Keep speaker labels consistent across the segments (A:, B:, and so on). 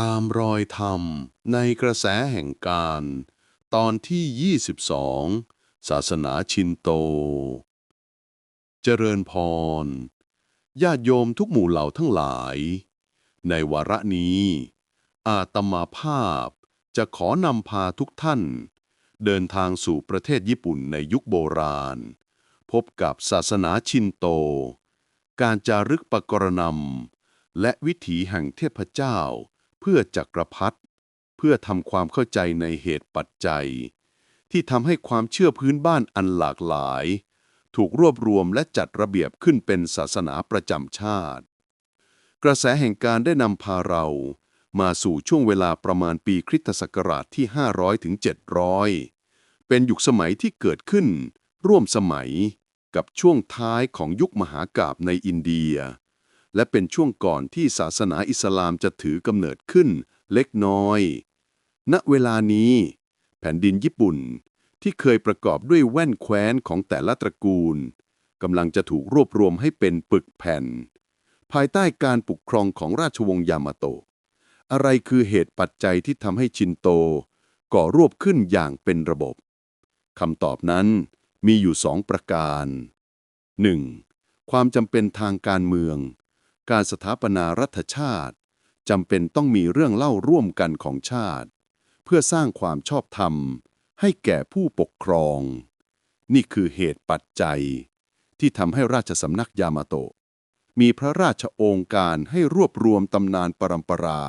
A: ตามรอยธรรมในกระแสแห่งการ ตอนที่ 22 ศาสนาชินโต เจริญพร ญาติโยมทุกหมู่เหล่าทั้งหลาย ในวาระนี้ อาตมาภาพจะขอนำพาทุกท่าน เดินทางสู่ประเทศญี่ปุ่นในยุคโบราณ พบกับศาสนาชินโต การจารึกปกรณำและวิถีแห่งเทพเจ้า พื่อจักรพรรดิเพื่อทำความเข้าใจในเหตุปัจจัย ที่ทำให้ความเชื่อพื้นบ้านอันหลากหลาย ถูกรวบรวมและจัดระเบียบขึ้นเป็นศาสนาประจำชาติ กระแสแห่งการได้นำพาเรา มาสู่ช่วงเวลาประมาณปีคริสตศักราชที่ 500ถึง700 เป็นยุคสมัยที่เกิดขึ้น ร่วมสมัยกับช่วงท้ายของยุคมหากาพย์ในอินเดีย และเป็นช่วงก่อนที่ศาสนาอิสลามจะถือกำเนิดขึ้นเล็กน้อย ณ เวลานี้ แผ่นดินญี่ปุ่นที่เคยประกอบด้วยแว่นแคว้นของแต่ละตระกูลกำลังจะถูกรวบรวมให้เป็นปึกแผ่น ภายใต้การปกครองของราชวงศ์ยามาโตะ อะไรคือเหตุปัจจัยที่ทำให้ชินโต ก่อรวบขึ้นอย่างเป็นระบบคำตอบนั้นมีอยู่สองประการ 1. ความจำเป็นทางการเมือง การสถาปนารัฐชาติจำเป็นต้องมีเรื่องเล่าร่วมกันของชาติ เพื่อสร้างความชอบธรรม ให้แก่ผู้ปกครอง นี่คือเหตุปัจจัย ที่ทำให้ราชสำนักยามาโตะมีพระราชโองการให้รวบรวมตำนานปรำปรา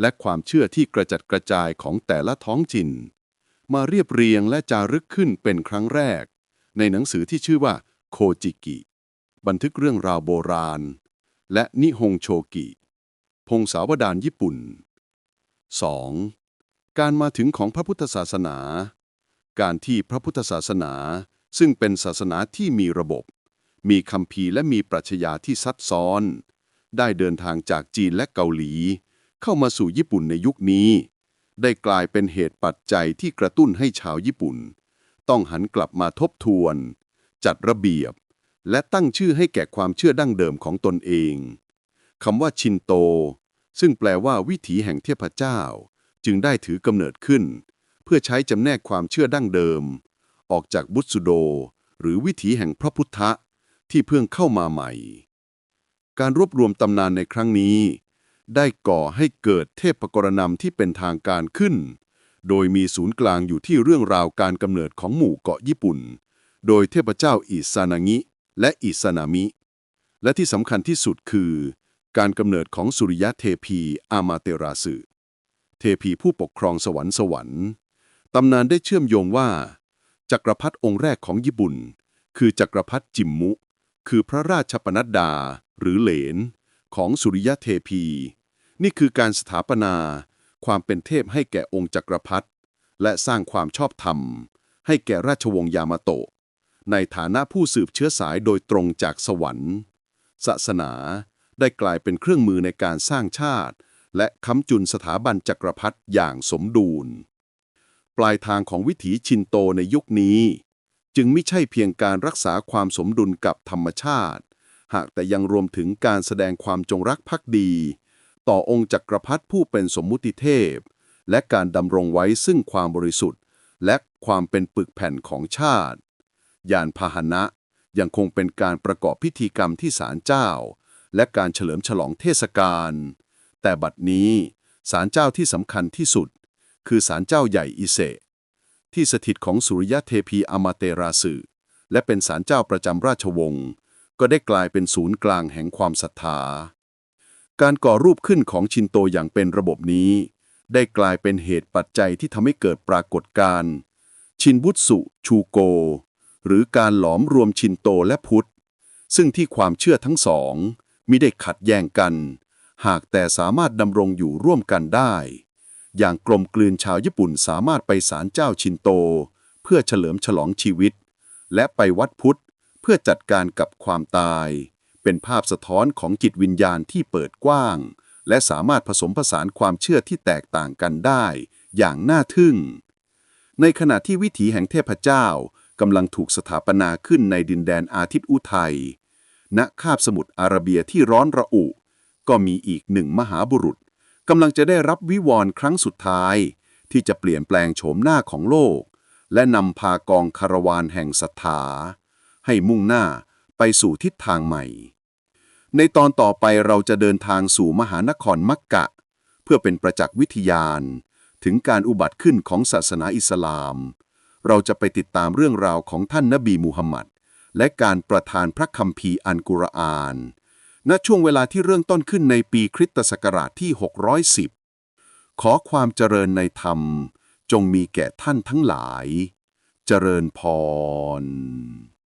A: และความเชื่อที่กระจัดกระจายของแต่ละท้องถิ่น มาเรียบเรียงและจารึกขึ้นเป็นครั้งแรก ในหนังสือที่ชื่อว่าโคจิกิ บันทึกเรื่องราวโบราณ และนิฮงโชกิ พงศาวดารญี่ปุ่น 2. การมาถึงของพระพุทธศาสนา การที่พระพุทธศาสนา ซึ่งเป็นศาสนาที่มีระบบ มีคำพีและมีปรัชญาที่ซับซ้อน ได้เดินทางจากจีนและเกาหลี เข้ามาสู่ญี่ปุ่นในยุคนี้ ได้กลายเป็นเหตุปัจจัยที่กระตุ้นให้ชาวญี่ปุ่น ต้องหันกลับมาทบทวน จัดระเบียบ และตั้งชื่อให้แก่ความเชื่อดั้งเดิมของตนเองคำว่าชินโต ซึ่งแปลว่าวิถีแห่งเทพเจ้า จึงได้ถือกำเนิดขึ้น เพื่อใช้จำแนกความเชื่อดั้งเดิม ออกจากบุตสุโด หรือวิถีแห่งพระพุทธะที่เพิ่งเข้ามาใหม่ การรวบรวมตำนานในครั้งนี้ ได้ก่อให้เกิดเทพกรณำที่เป็นทางการขึ้น โดยมีศูนย์กลางอยู่ที่เรื่องราวการกำเนิดของหมู่เกาะญี่ปุ่น โดยเทพเจ้าอิซานางิ และอิซานามิ และที่สำคัญที่สุดคือ การกำเนิดของสุริยะเทพีอามาเตราสึเทพีผู้ปกครองสวรรค์สวรรค์ตำนานได้เชื่อมโยงว่า จักรพรรดิองค์แรกของญี่ปุ่น คือจักรพรรดิจิมมุ คือพระราชปนัดดา หรือเหลน ของสุริยะเทพี นี่คือการสถาปนา ความเป็นเทพให้แก่องค์จักรพรรดิและสร้างความชอบธรรม ให้แก่ราชวงศ์ยามาโตะ ในฐานะผู้สืบเชื้อสายโดยตรงจากสวรรค์ ศาสนาได้กลายเป็นเครื่องมือในการสร้างชาติ และค้ำจุนสถาบันจักรพรรดิอย่างสมดุล ปลายทางของวิถีชินโตในยุคนี้ จึงไม่ใช่เพียงการรักษาความสมดุลกับธรรมชาติ หากแต่ยังรวมถึงการแสดงความจงรักภักดี ต่อองค์จักรพรรดิผู้เป็นสมมุติเทพ และการดำรงไว้ซึ่งความบริสุทธิ์ และความเป็นปึกแผ่นของชาติ ยานพาหนะ ยังคงเป็นการประกอบพิธีกรรมที่ศาลเจ้า และการเฉลิมฉลองเทศกาล แต่บัดนี้ศาลเจ้าที่สำคัญที่สุด คือศาลเจ้าใหญ่อิเซที่สถิตของสุริยะเทพีอามาเตราสึและเป็นศาลเจ้าประจำราชวงศ์ก็ได้กลายเป็นศูนย์กลางแห่งความศรัทธา การก่อรูปขึ้นของชินโตอย่างเป็นระบบนี้ ได้กลายเป็นเหตุปัจจัยที่ทำให้เกิดปรากฏการณ์ชินบุตสุชูโก หรือการหลอมรวมชินโตและพุทธ ซึ่งที่ความเชื่อทั้งสองมิได้ขัดแย้งกัน หากแต่สามารถดำรงอยู่ร่วมกันได้ อย่างกลมกลืนชาวญี่ปุ่นสามารถไปศาลเจ้าชินโต เพื่อเฉลิมฉลองชีวิต และไปวัดพุทธเพื่อจัดการกับความตาย เป็นภาพสะท้อนของจิตวิญญาณที่เปิดกว้าง และสามารถผสมผสานความเชื่อที่แตกต่างกันได้ อย่างน่าทึ่ง ในขณะที่วิถีแห่งเทพเจ้า กำลังถูกสถาปนาขึ้นในดินแดนอาทิตย์อุทัย ณ คาบสมุทรอาระเบียที่ร้อนระอุ ก็มีอีกหนึ่งมหาบุรุษกำลังจะได้รับวิวรณ์ครั้งสุดท้าย ที่จะเปลี่ยนแปลงโฉมหน้าของโลก และนำพากองคารวานแห่งศรัทธา ให้มุ่งหน้าไปสู่ทิศทางใหม่ ในตอนต่อไปเราจะเดินทางสู่มหานครมักกะ เพื่อเป็นประจักษ์วิทยาน ถึงการอุบัติขึ้นของศาสนาอิสลาม เราจะไปติดตามเรื่องราวของท่านนบีมูฮัมมัดและการประทานพระคัมภีร์อันกุรอาน ณ ช่วงเวลาที่เริ่มต้นขึ้นในปีคริสตศักราชที่ 610 ขอความเจริญในธรรม จงมีแก่ท่านทั้งหลาย เจริญพร